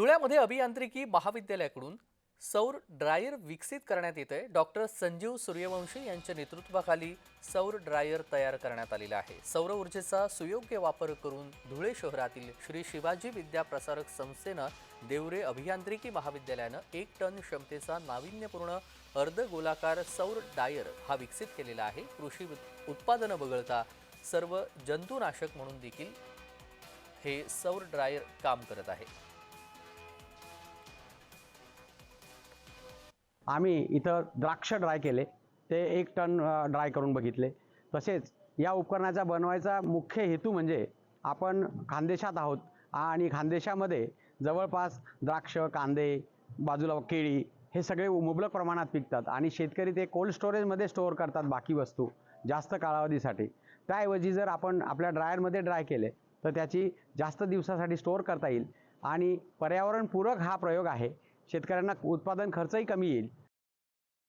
धुळ्यामध्ये अभियांत्रिकी महाविद्यालयाकडून सौर ड्रायर विकसित करण्यात येत आहे डॉक्टर संजीव सूर्यवंशी यांच्या नेतृत्वाखाली सौर ड्रायर तयार करण्यात आलेला आहे. सौर ऊर्जेचा सुयोग्य वापर करून धुळे शहरातील श्री शिवाजी विद्या प्रसारक संस्थेनं देवरे अभियांत्रिकी महाविद्यालयानं एक टन क्षमतेचा नाविन्यपूर्ण अर्धगोलाकार सौर डायर हा विकसित केलेला आहे. कृषी उत्पादनं वगळता सर्व जंतुनाशक म्हणून देखील हे सौर ड्रायर काम करत आहे. आम्ही इथं द्राक्ष ड्राय केले. ते एक टन ड्राय करून बघितले. तसेच या उपकरणाचा बनवायचा मुख्य हेतू म्हणजे आपण खानदेशात आहोत आणि खानदेशामध्ये जवळपास द्राक्ष कांदे बाजूला केळी हे सगळे मुबलक प्रमाणात पिकतात आणि शेतकरी ते कोल्ड स्टोरेजमध्ये स्टोअर करतात बाकी वस्तू जास्त कालावधीसाठी. त्याऐवजी जर आपण आपल्या ड्रायरमध्ये ड्राय केले तर त्याची जास्त दिवसासाठी स्टोअर करता येईल आणि पर्यावरणपूरक हा प्रयोग आहे. शेतकऱ्यांना उत्पादन खर्चही कमी येईल.